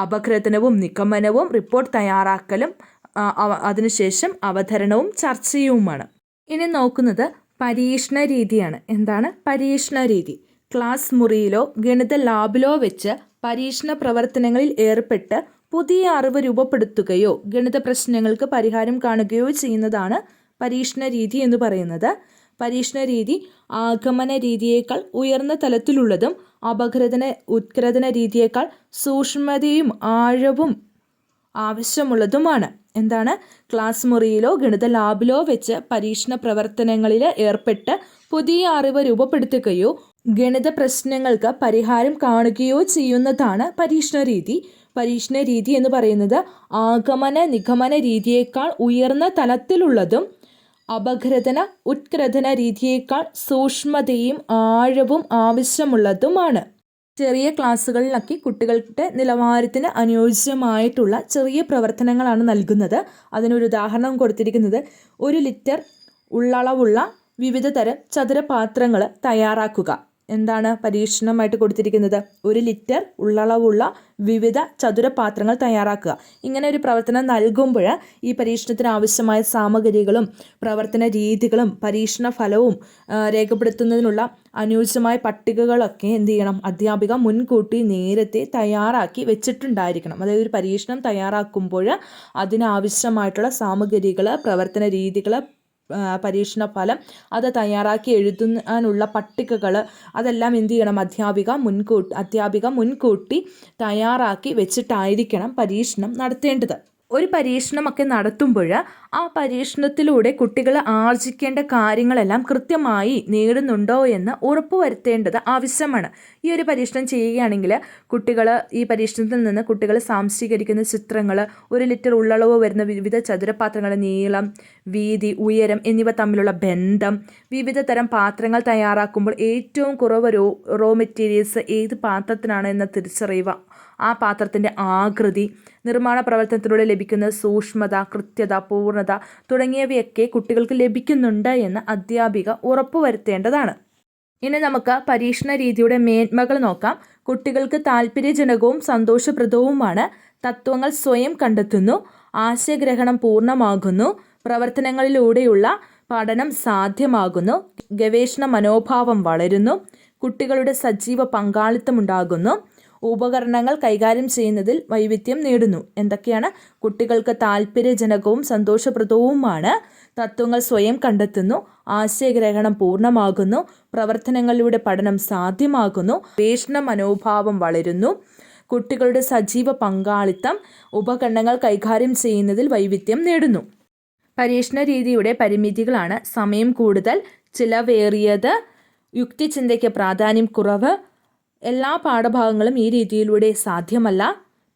അപഗ്രഥനവും നിഗമനവും റിപ്പോർട്ട് തയ്യാറാക്കലും അതിനുശേഷം അവതരണവും ചർച്ചയുമാണ്. ഇനി നോക്കുന്നത് പരീക്ഷണ രീതിയാണ്. എന്താണ് പരീക്ഷണ രീതി? ക്ലാസ് മുറിയിലോ ഗണിത ലാബിലോ വെച്ച് പരീക്ഷണ പ്രവർത്തനങ്ങളിൽ ഏർപ്പെട്ട് പുതിയ അറിവ് രൂപപ്പെടുത്തുകയോ ഗണിത പ്രശ്നങ്ങൾക്ക് പരിഹാരം കാണുകയോ ചെയ്യുന്നതാണ് പരീക്ഷണ രീതി എന്ന് പറയുന്നത്. പരീക്ഷണ രീതി ആഗമന രീതിയേക്കാൾ ഉയർന്ന തലത്തിലുള്ളതും അപഗ്രഥന ഉത്ഗ്രഥന രീതിയേക്കാൾ സൂക്ഷ്മതയും ആഴവും ആവശ്യമുള്ളതുമാണ്. എന്താണ്? ക്ലാസ് മുറിയിലോ ഗണിത ലാബിലോ വെച്ച് പരീക്ഷണ പ്രവർത്തനങ്ങളിൽ ഏർപ്പെട്ട് പുതിയ അറിവ് രൂപപ്പെടുത്തുകയോ ഗണിത പ്രശ്നങ്ങൾക്ക് പരിഹാരം കാണുകയോ ചെയ്യുന്നതാണ് പരീക്ഷണ രീതി. പരീക്ഷണ രീതി എന്ന് പറയുന്നത് ആഗമന നിഗമന രീതിയേക്കാൾ ഉയർന്ന തലത്തിലുള്ളതും അപഗ്രഥന ഉത്ഗ്രഥന രീതിയേക്കാൾ സൂക്ഷ്മതയും ആഴവും ആവശ്യമുള്ളതുമാണ്. ചെറിയ ക്ലാസ്സുകളിലൊക്കെ കുട്ടികളുടെ നിലവാരത്തിന് അനുയോജ്യമായിട്ടുള്ള ചെറിയ പ്രവർത്തനങ്ങളാണ് നൽകുന്നത്. അതിനൊരു ഉദാഹരണം കൊടുത്തിരിക്കുന്നത് ഒരു ലിറ്റർ ഉള്ളളവുള്ള വിവിധ തരം ചതുരപാത്രങ്ങൾ തയ്യാറാക്കുക. എന്താണ് പരീക്ഷണമായിട്ട് കൊടുത്തിരിക്കുന്നത്? ഒരു ലിറ്റർ ഉള്ളളവുള്ള വിവിധ ചതുരപാത്രങ്ങൾ തയ്യാറാക്കുക. ഇങ്ങനെ ഒരു പ്രവർത്തനം നൽകുമ്പോൾ ഈ പരീക്ഷണത്തിന് ആവശ്യമായ സാമഗ്രികളും പ്രവർത്തന രീതികളും പരീക്ഷണ ഫലവും രേഖപ്പെടുത്തുന്നതിനുള്ള അനുയോജ്യമായ പട്ടികകളൊക്കെ എന്ത് ചെയ്യണം? അധ്യാപിക മുൻകൂട്ടി നേരത്തെ തയ്യാറാക്കി വെച്ചിട്ടുണ്ടായിരിക്കണം. അതായത് ഒരു പരീക്ഷണം തയ്യാറാക്കുമ്പോൾ അതിനാവശ്യമായിട്ടുള്ള സാമഗ്രികൾ പ്രവർത്തന രീതികൾ പരീക്ഷണ ഫലം അത് തയ്യാറാക്കി എഴുതാനുള്ള പട്ടികകൾ അതെല്ലാം എന്ത് ചെയ്യണം? അധ്യാപിക മുൻകൂട്ടി അധ്യാപിക മുൻകൂട്ടി തയ്യാറാക്കി വെച്ചിട്ടായിരിക്കണം പരീക്ഷണം നടത്തേണ്ടത്. ഒരു പരീക്ഷണമൊക്കെ നടത്തുമ്പോൾ ആ പരീക്ഷണത്തിലൂടെ കുട്ടികൾ ആർജിക്കേണ്ട കാര്യങ്ങളെല്ലാം കൃത്യമായി നേടുന്നുണ്ടോ എന്ന് ഉറപ്പുവരുത്തേണ്ടത് ആവശ്യമാണ്. ഈ ഒരു പരീക്ഷണം ചെയ്യുകയാണെങ്കിൽ കുട്ടികൾ ഈ പരീക്ഷണത്തിൽ നിന്ന് കുട്ടികൾ സാംശീകരിക്കുന്ന ചിത്രങ്ങൾ ഒരു ലിറ്റർ ഉള്ളളവ് വരുന്ന വിവിധ ചതുരപാത്രങ്ങളുടെ നീളം വീതി ഉയരം എന്നിവ തമ്മിലുള്ള ബന്ധം വിവിധ തരം പാത്രങ്ങൾ തയ്യാറാക്കുമ്പോൾ ഏറ്റവും കുറവ് റോ റോ മെറ്റീരിയൽസ് ഏത് പാത്രത്തിനാണ് എന്ന തിരിച്ചറിയുക. ആ പാത്രത്തിന്റെ ആകൃതി നിർമ്മാണ പ്രവർത്തനത്തിലൂടെ ലഭിക്കുന്ന സൂക്ഷ്മത കൃത്യത പൂർണത തുടങ്ങിയവയൊക്കെ കുട്ടികൾക്ക് ലഭിക്കുന്നുണ്ട് എന്ന് അധ്യാപിക ഉറപ്പുവരുത്തേണ്ടതാണ്. ഇനി നമുക്ക് പരീക്ഷണ രീതിയുടെ മേന്മകൾ നോക്കാം. കുട്ടികൾക്ക് താല്പര്യജനകവും സന്തോഷപ്രദവുമാണ്. തത്വങ്ങൾ സ്വയം കണ്ടെത്തുന്നു. ആശയഗ്രഹണം പൂർണമാകുന്നു. പ്രവർത്തനങ്ങളിലൂടെയുള്ള പഠനം സാധ്യമാകുന്നു. ഗവേഷണ മനോഭാവം വളരുന്നു. കുട്ടികളുടെ സജീവ പങ്കാളിത്തമുണ്ടാകുന്നു. ഉപകരണങ്ങൾ കൈകാര്യം ചെയ്യുന്നതിൽ വൈവിധ്യം നേടുന്നു. എന്തൊക്കെയാണ്? കുട്ടികൾക്ക് താല്പര്യജനകവും സന്തോഷപ്രദവുമാണ്. തത്വങ്ങൾ സ്വയം കണ്ടെത്തുന്നു. ആശയഗ്രഹണം പൂർണമാകുന്നു. പ്രവർത്തനങ്ങളിലൂടെ പഠനം സാധ്യമാകുന്നു. വേഷണ മനോഭാവം വളരുന്നു. കുട്ടികളുടെ സജീവ പങ്കാളിത്തം ഉപകരണങ്ങൾ കൈകാര്യം ചെയ്യുന്നതിൽ വൈവിധ്യം നേടുന്നു. പരീക്ഷണ രീതിയുടെ പരിമിതികളാണ് സമയം കൂടുതൽ ചിലവേറിയത് യുക്തിചിന്തയ്ക്ക് പ്രാധാന്യം കുറവ് എല്ലാ പാഠഭാഗങ്ങളും ഈ രീതിയിലൂടെ സാധ്യമല്ല.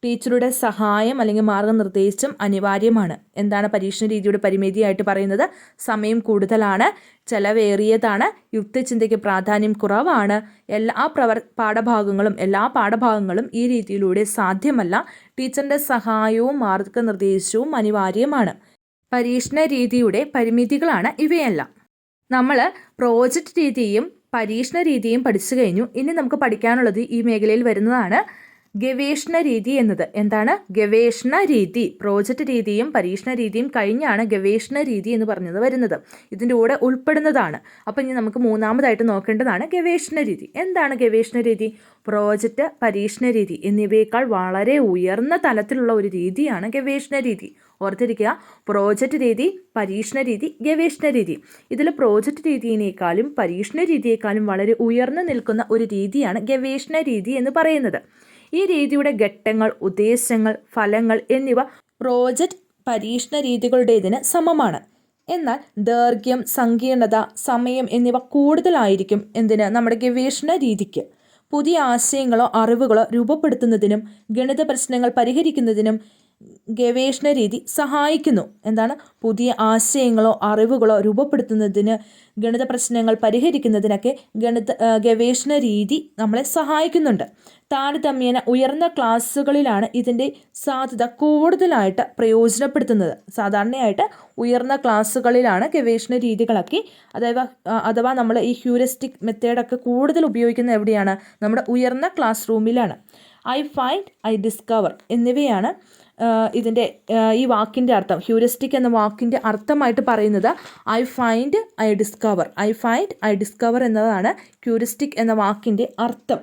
ടീച്ചറുടെ സഹായം അല്ലെങ്കിൽ മാർഗനിർദ്ദേശം അനിവാര്യമാണ്. എന്താണ് പരീക്ഷണ രീതിയുടെ പരിമിതിയായിട്ട് പറയുന്നത്? സമയം കൂടുതലാണ് ചെലവേറിയതാണ് യുക്തിചിന്തയ്ക്ക് പ്രാധാന്യം കുറവാണ്. എല്ലാ പ്രവർ പാഠഭാഗങ്ങളും എല്ലാ പാഠഭാഗങ്ങളും ഈ രീതിയിലൂടെ സാധ്യമല്ല. ടീച്ചറിന്റെ സഹായവും മാർഗനിർദ്ദേശവും അനിവാര്യമാണ്. പരീക്ഷണ രീതിയുടെ പരിമിതികളാണ് ഇവയെല്ലാം. നമ്മൾ പ്രോജക്റ്റ് രീതിയും പരീക്ഷണ രീതിയും പഠിച്ചു കഴിഞ്ഞു. ഇനി നമുക്ക് പഠിക്കാനുള്ളത് ഈ മേഖലയിൽ വരുന്നതാണ് ഗവേഷണ രീതി എന്നത്. എന്താണ്? ഗവേഷണ രീതി പ്രോജക്റ്റ് രീതിയും പരീക്ഷണ രീതിയും കഴിഞ്ഞാണ് ഗവേഷണ രീതി എന്ന് പറഞ്ഞത് വരുന്നത്. ഇതിന്റെ കൂടെ ഉൾപ്പെടുന്നതാണ്. അപ്പോൾ ഇനി നമുക്ക് മൂന്നാമതായിട്ട് നോക്കേണ്ടതാണ് ഗവേഷണ രീതി എന്താണ് ഗവേഷണ രീതി പ്രോജക്റ്റ് പരീക്ഷണ രീതി എന്നിവയേക്കാൾ വളരെ ഉയർന്ന തലത്തിലുള്ള ഒരു രീതിയാണ് ഗവേഷണ രീതി ഓർത്തിരിക്കുക. പ്രോജക്റ്റ് രീതി പരീക്ഷണ രീതി ഗവേഷണ രീതി. ഇതിൽ പ്രോജക്റ്റ് രീതിയിനേക്കാളും പരീക്ഷണ രീതിയേക്കാളും വളരെ ഉയർന്നു നിൽക്കുന്ന ഒരു രീതിയാണ് ഗവേഷണ രീതി എന്ന് പറയുന്നത്. ഈ രീതിയുടെ ഘട്ടങ്ങൾ ഉദ്ദേശങ്ങൾ ഫലങ്ങൾ എന്നിവ പ്രോജക്റ്റ് പരീക്ഷണ രീതികളുടേതിന് സമമാണ്. എന്നാൽ ദൈർഘ്യം സങ്കീർണത സമയം എന്നിവ കൂടുതലായിരിക്കും എന്തിന്? നമ്മുടെ ഗവേഷണ രീതിക്ക്. പുതിയ ആശയങ്ങളോ അറിവുകളോ രൂപപ്പെടുത്തുന്നതിനും ഗണിത പ്രശ്നങ്ങൾ പരിഹരിക്കുന്നതിനും ഗവേഷണ രീതി സഹായിക്കുന്നു. എന്താണ്? പുതിയ ആശയങ്ങളോ അറിവുകളോ രൂപപ്പെടുത്തുന്നതിന് ഗണിത പ്രശ്നങ്ങൾ പരിഹരിക്കുന്നതിനൊക്കെ ഗണിത ഗവേഷണ രീതി നമ്മളെ സഹായിക്കുന്നുണ്ട്. താരതമ്യേന ഉയർന്ന ക്ലാസ്സുകളിലാണ് ഇതിന്റെ സാധ്യത കൂടുതലായിട്ട് പ്രയോജനപ്പെടുത്തുന്നത്. സാധാരണയായിട്ട് ഉയർന്ന ക്ലാസ്സുകളിലാണ് ഗവേഷണ രീതികളൊക്കെ അതായത് അഥവാ നമ്മൾ ഈ ഹ്യൂറിസ്റ്റിക് മെത്തേഡൊക്കെ കൂടുതൽ ഉപയോഗിക്കുന്നത് എവിടെയാണ്? നമ്മുടെ ഉയർന്ന ക്ലാസ് റൂമിലാണ്. ഐ ഫൈൻഡ് ഐ ഡിസ്കവർ എന്നിവയാണ് ഇതിന്റെ ഈ വാക്കിന്റെ അർത്ഥം ഹ്യൂറിസ്റ്റിക് എന്ന വാക്കിന്റെ അർത്ഥമായിട്ട് പറയുന്നത് I find I discover I find I discover എന്നതാണ് ഹ്യൂറിസ്റ്റിക് എന്ന വാക്കിന്റെ അർത്ഥം.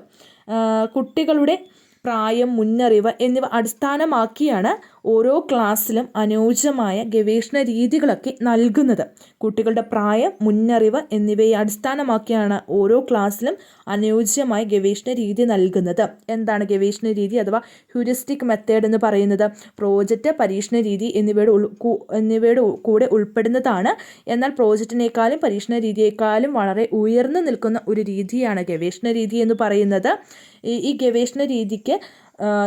കുട്ടികളുടെ പ്രായം മുന്നറിവ് എന്നിവ അടിസ്ഥാനമാക്കിയാണ് ഓരോ ക്ലാസ്സിലും അനുയോജ്യമായ ഗവേഷണ രീതികളൊക്കെ നൽകുന്നത്. കുട്ടികളുടെ പ്രായം മുന്നറിവ് എന്നിവയെ അടിസ്ഥാനമാക്കിയാണ് ഓരോ ക്ലാസ്സിലും അനുയോജ്യമായ ഗവേഷണ രീതി നൽകുന്നത്. എന്താണ് ഗവേഷണ രീതി അഥവാ ഹ്യൂരിസ്റ്റിക് മെത്തേഡ് എന്ന് പറയുന്നത്? പ്രോജക്റ്റ് പരീക്ഷണ രീതി എന്നിവയുടെ എന്നിവയുടെ കൂടെ ഉൾപ്പെടുന്നതാണ്. എന്നാൽ പ്രോജക്റ്റിനേക്കാളും പരീക്ഷണ രീതിയേക്കാളും വളരെ ഉയർന്നു നിൽക്കുന്ന ഒരു രീതിയാണ് ഗവേഷണ രീതി എന്ന് പറയുന്നത്. ഈ ഗവേഷണ രീതിക്ക്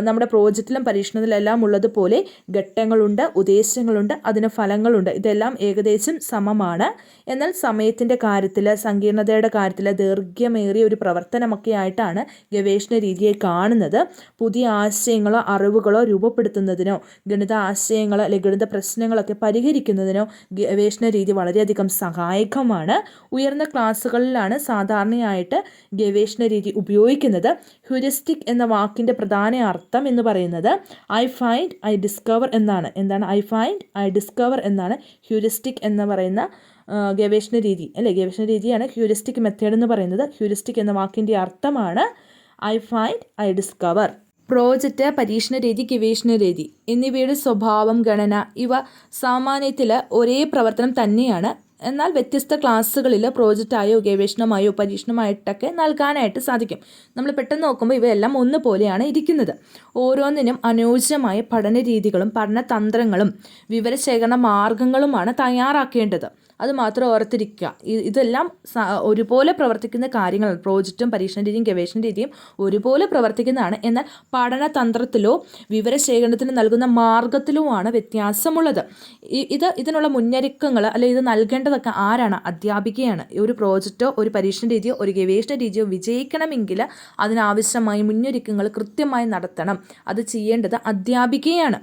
നമ്മുടെ പ്രോജക്റ്റിലും പരീക്ഷണത്തിലെല്ലാം ഉള്ളതുപോലെ ഘട്ടങ്ങളുണ്ട് ഉദ്ദേശങ്ങളുണ്ട് അതിന് ഫലങ്ങളുണ്ട്. ഇതെല്ലാം ഏകദേശം സമമാണ്. എന്നാൽ സമയത്തിന്റെ കാര്യത്തിൽ സങ്കീർണതയുടെ കാര്യത്തിൽ ദൈർഘ്യമേറിയ ഒരു പ്രവർത്തനമൊക്കെ ആയിട്ടാണ് ഗവേഷണ രീതിയെ കാണുന്നത്. പുതിയ ആശയങ്ങളോ അറിവുകളോ രൂപപ്പെടുത്തുന്നതിനോ ഗണിത ആശയങ്ങളോ അല്ലെങ്കിൽ ഗണിത പ്രശ്നങ്ങളൊക്കെ പരിഹരിക്കുന്നതിനോ ഗവേഷണ രീതി വളരെയധികം സഹായകമാണ്. ഉയർന്ന ക്ലാസ്സുകളിലാണ് സാധാരണയായിട്ട് ഗവേഷണ രീതി ഉപയോഗിക്കുന്നത്. ഹ്യൂരിസ്റ്റിക് എന്ന വാക്കിന്റെ പ്രധാന അർത്ഥം എന്ന് പറയുന്നത് ഐ ഫൈൻഡ് ഐ ഡിസ്കവർ എന്നാണ്. എന്താണ് ഐ ഫൈൻഡ് ഐ ഡിസ്കവർ എന്നാണ്. ഹ്യൂരിസ്റ്റിക് എന്ന് പറയുന്ന ഗവേഷണ രീതി. അല്ലേ? ഗവേഷണ രീതിയാണ് ഹ്യൂരിസ്റ്റിക് മെത്തേഡ് എന്ന് പറയുന്നത്. ഹ്യൂരിസ്റ്റിക് എന്ന വാക്കിന്റെ അർത്ഥമാണ് I find I discover project പരീക്ഷണ രീതി ഗവേഷണ രീതി. എന്നിവയുടെ സ്വഭാവം ഗണന ഇവ സാമാന്യത്തിൽ ഒരേ പ്രവർത്തനം തന്നെയാണ്. എന്നാൽ വ്യത്യസ്ത ക്ലാസ്സുകളിൽ പ്രോജക്റ്റായോ ഗവേഷണമായോ പരീക്ഷണമായിട്ടൊക്കെ നൽകാനായിട്ട് സാധിക്കും. നമ്മൾ പെട്ടെന്ന് നോക്കുമ്പോൾ ഇവയെല്ലാം ഒന്നുപോലെയാണ് ഇരിക്കുന്നത്. ഓരോന്നിനും അനുയോജ്യമായ പഠന രീതികളും പഠനതന്ത്രങ്ങളും വിവരശേഖരണ മാർഗങ്ങളുമാണ് തയ്യാറാക്കേണ്ടത്. അത് മാത്രം ഓർത്തിരിക്കുക. ഇതെല്ലാം ഒരുപോലെ പ്രവർത്തിക്കുന്ന കാര്യങ്ങൾ പ്രോജക്റ്റും പരീക്ഷണ രീതിയും ഗവേഷണ രീതിയും ഒരുപോലെ പ്രവർത്തിക്കുന്നതാണ്. എന്നാൽ പഠനതന്ത്രത്തിലോ വിവരശേഖരണത്തിന് നൽകുന്ന മാർഗത്തിലുമാണ് വ്യത്യാസമുള്ളത്. ഇത് ഇതിനുള്ള മുന്നൊരുക്കങ്ങൾ അല്ലെങ്കിൽ ഇത് നൽകേണ്ടതൊക്കെ ആരാണ്? അധ്യാപികയാണ്. ഒരു പ്രോജക്റ്റോ ഒരു പരീക്ഷണ രീതിയോ ഒരു ഗവേഷണ രീതിയോ വിജയിക്കണമെങ്കിൽ അതിനാവശ്യമായ മുന്നൊരുക്കങ്ങൾ കൃത്യമായി നടത്തണം. അത് ചെയ്യേണ്ടത് അധ്യാപികയാണ്.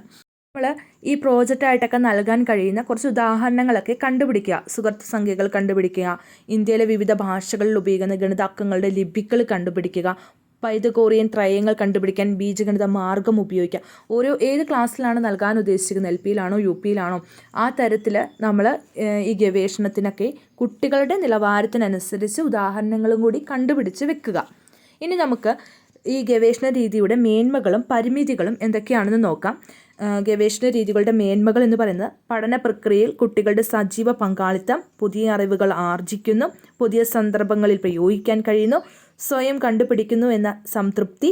ഈ പ്രോജക്റ്റായിട്ടൊക്കെ നൽകാൻ കഴിയുന്ന കുറച്ച് ഉദാഹരണങ്ങളൊക്കെ കണ്ടുപിടിക്കുക. സുഹൃത്ത് സംഖ്യകൾ കണ്ടുപിടിക്കുക. ഇന്ത്യയിലെ വിവിധ ഭാഷകളിൽ ഉപയോഗിക്കുന്ന ഗണിതാക്കങ്ങളുടെ ലിപികൾ കണ്ടുപിടിക്കുക. പൈതകോറിയൻ ത്രയങ്ങൾ കണ്ടുപിടിക്കാൻ ബീജഗണിത മാർഗം ഉപയോഗിക്കുക. ഓരോ ഏത് ക്ലാസ്സിലാണ് നൽകാൻ ഉദ്ദേശിക്കുന്നത് എൽ പിയിലാണോ യു പിയിലാണോ? ആ തരത്തിൽ നമ്മൾ ഈ ഗവേഷണത്തിനൊക്കെ കുട്ടികളുടെ നിലവാരത്തിനനുസരിച്ച് ഉദാഹരണങ്ങളും കൂടി കണ്ടുപിടിച്ച് വെക്കുക. ഇനി നമുക്ക് ഈ ഗവേഷണ രീതിയുടെ മേന്മകളും പരിമിതികളും എന്തൊക്കെയാണെന്ന് നോക്കാം. ഗവേഷണ രീതികളുടെ മേന്മകൾ എന്ന് പറയുന്നത് പഠന പ്രക്രിയയിൽ കുട്ടികളുടെ സജീവ പങ്കാളിത്തം പുതിയ അറിവുകൾ ആർജിക്കുന്നു പുതിയ സന്ദർഭങ്ങളിൽ പ്രയോഗിക്കാൻ കഴിയുന്നു സ്വയം കണ്ടുപിടിക്കുന്നു എന്ന സംതൃപ്തി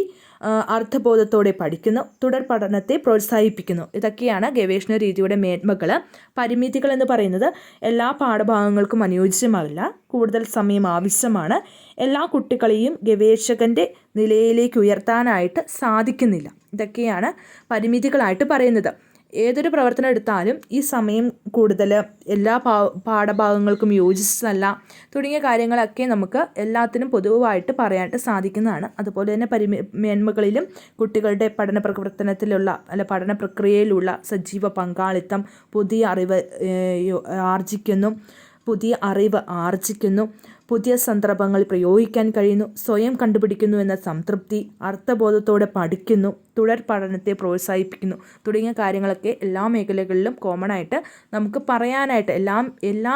അർത്ഥബോധത്തോടെ പഠിക്കുന്നു തുടർ പഠനത്തെ പ്രോത്സാഹിപ്പിക്കുന്നു. ഇതൊക്കെയാണ് ഗവേഷണ രീതിയുടെ മേന്മകൾ പരിമിതികൾ എന്ന് പറയുന്നത് എല്ലാ പാഠഭാഗങ്ങൾക്കും അനുയോജ്യമല്ല കൂടുതൽ സമയം ആവശ്യമാണ്. എല്ലാ കുട്ടികളെയും ഗവേഷകന്റെ നിലയിലേക്ക് ഉയർത്താനായിട്ട് സാധിക്കുന്നില്ല. ഇതൊക്കെയാണ് പരിമിതികളായിട്ട് പറയുന്നത്. ഏതൊരു പ്രവർത്തനം എടുത്താലും ഈ സമയം കൂടുതൽ എല്ലാ പാ പാഠഭാഗങ്ങൾക്കും യോജിച്ചതല്ല. തുടങ്ങിയ കാര്യങ്ങളൊക്കെ നമുക്ക് എല്ലാത്തിനും പൊതുവായിട്ട് പറയാനായിട്ട് സാധിക്കുന്നതാണ്. അതുപോലെ തന്നെ പരിമി മേന്മകളിലും കുട്ടികളുടെ പഠന പ്രവർത്തനത്തിലുള്ള അല്ല പഠന പ്രക്രിയയിലുള്ള സജീവ പങ്കാളിത്തം പുതിയ അറിവ് ആർജിക്കുന്നു. പുതിയ അറിവ് ആർജിക്കുന്നു. പുതിയ സന്ദർഭങ്ങൾ പ്രയോഗിക്കാൻ കഴിയുന്നു സ്വയം കണ്ടുപിടിക്കുന്നു എന്ന സംതൃപ്തി അർത്ഥബോധത്തോടെ പഠിക്കുന്നു തുടർ പഠനത്തെ പ്രോത്സാഹിപ്പിക്കുന്നു തുടങ്ങിയ കാര്യങ്ങളൊക്കെ എല്ലാ മേഖലകളിലും കോമൺ ആയിട്ട് നമുക്ക് പറയാനായിട്ട് എല്ലാം എല്ലാ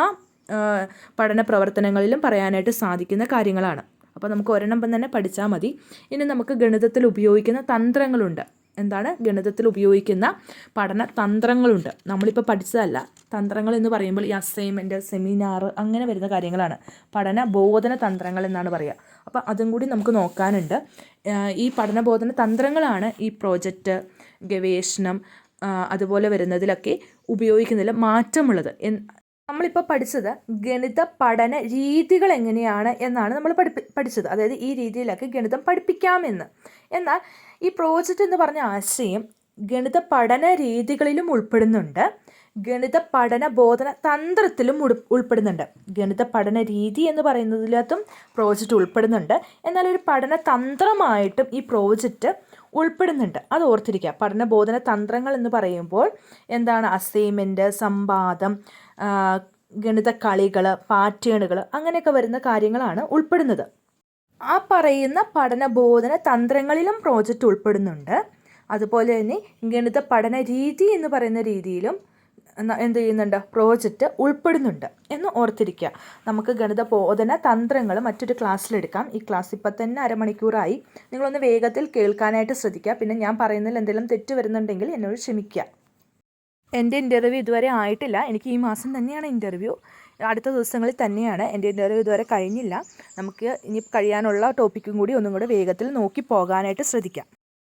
പഠന പ്രവർത്തനങ്ങളിലും പറയാനായിട്ട് സാധിക്കുന്ന കാര്യങ്ങളാണ്. അപ്പോൾ നമുക്ക് ഒരെണ്ണം തന്നെ പഠിച്ചാൽ മതി. ഇനി നമുക്ക് ഗണിതത്തിൽ ഉപയോഗിക്കുന്ന തന്ത്രങ്ങളുണ്ട്. എന്താണ്? ഗണിതത്തിൽ ഉപയോഗിക്കുന്ന പഠന തന്ത്രങ്ങളുണ്ട്. നമ്മളിപ്പോൾ പഠിച്ചതല്ല. തന്ത്രങ്ങൾ എന്ന് പറയുമ്പോൾ ഈ അസൈൻമെന്റ് സെമിനാർ അങ്ങനെ വരുന്ന കാര്യങ്ങളാണ്. പഠന ബോധന തന്ത്രങ്ങൾ എന്നാണ് പറയുക. അപ്പോൾ അതും കൂടി നമുക്ക് നോക്കാനുണ്ട്. ഈ പഠന ബോധന തന്ത്രങ്ങളാണ് ഈ പ്രോജക്റ്റ് ഗവേഷണം അതുപോലെ വരുന്നതിലൊക്കെ ഉപയോഗിക്കുന്നതിൽ മാറ്റമുള്ളത്. നമ്മളിപ്പോൾ പഠിച്ചത് ഗണിത പഠന രീതികൾ എങ്ങനെയാണ് എന്നാണ് നമ്മൾ പഠിപ്പി പഠിച്ചത്. അതായത് ഈ രീതിയിലൊക്കെ ഗണിതം പഠിപ്പിക്കാമെന്ന് എന്നാൽ ഈ പ്രോജക്റ്റ് എന്ന് പറഞ്ഞ ആശയം ഗണിത പഠന രീതികളിലും ഉൾപ്പെടുന്നുണ്ട്. ഗണിത പഠന ബോധന തന്ത്രത്തിലും ഉൾ- ഉൾപ്പെടുന്നുണ്ട്. ഗണിത പഠന രീതി എന്ന് പറയുന്നതിനകത്തും പ്രോജക്റ്റ് ഉൾപ്പെടുന്നുണ്ട്. എന്നാൽ ഒരു പഠന തന്ത്രമായിട്ടും ഈ പ്രോജക്റ്റ് ഉൾപ്പെടുന്നുണ്ട്. അത് ഓർത്തിരിക്കുക. പഠന ബോധന തന്ത്രങ്ങൾ എന്ന് പറയുമ്പോൾ എന്താണ്? അസൈൻമെന്റ് സംവാദം ഗണിത കളികൾ പാറ്റേണുകൾ അങ്ങനെയൊക്കെ വരുന്ന കാര്യങ്ങളാണ് ഉൾപ്പെടുന്നത്. ആ പറയുന്ന പഠന ബോധന തന്ത്രങ്ങളിലും പ്രോജക്റ്റ് ഉൾപ്പെടുന്നുണ്ട്. അതുപോലെ തന്നെ ഗണിത പഠന രീതി എന്ന് പറയുന്ന രീതിയിലും എന്ത് ചെയ്യുന്നുണ്ട്? പ്രോജക്റ്റ് ഉൾപ്പെടുന്നുണ്ട് എന്ന് ഓർത്തിരിക്കുക. നമുക്ക് ഗണിത ബോധന തന്ത്രങ്ങൾ മറ്റൊരു ക്ലാസ്സിലെടുക്കാം ഈ ക്ലാസ് ഇപ്പം തന്നെ അരമണിക്കൂറായി. നിങ്ങളൊന്ന് വേഗത്തിൽ കേൾക്കാനായിട്ട് ശ്രദ്ധിക്കുക. പിന്നെ ഞാൻ പറയുന്നതിൽ എന്തെങ്കിലും തെറ്റ് വരുന്നുണ്ടെങ്കിൽ എന്നോട് ക്ഷമിക്കുക. എന്റെ ഇന്റർവ്യൂ ഇതുവരെ ആയിട്ടില്ല. എനിക്ക് ഈ മാസം തന്നെയാണ് ഇന്റർവ്യൂ അടുത്ത ദിവസങ്ങളിൽ തന്നെയാണ് എന്റെ ഇന്റർവ്യൂ ഇതുവരെ കഴിഞ്ഞില്ല. നമുക്ക് ഇനി കഴിയാനുള്ള ടോപ്പിക്കും കൂടി ഒന്നും കൂടെ വേഗത്തിൽ നോക്കി പോകാനായിട്ട് ശ്രദ്ധിക്കാം.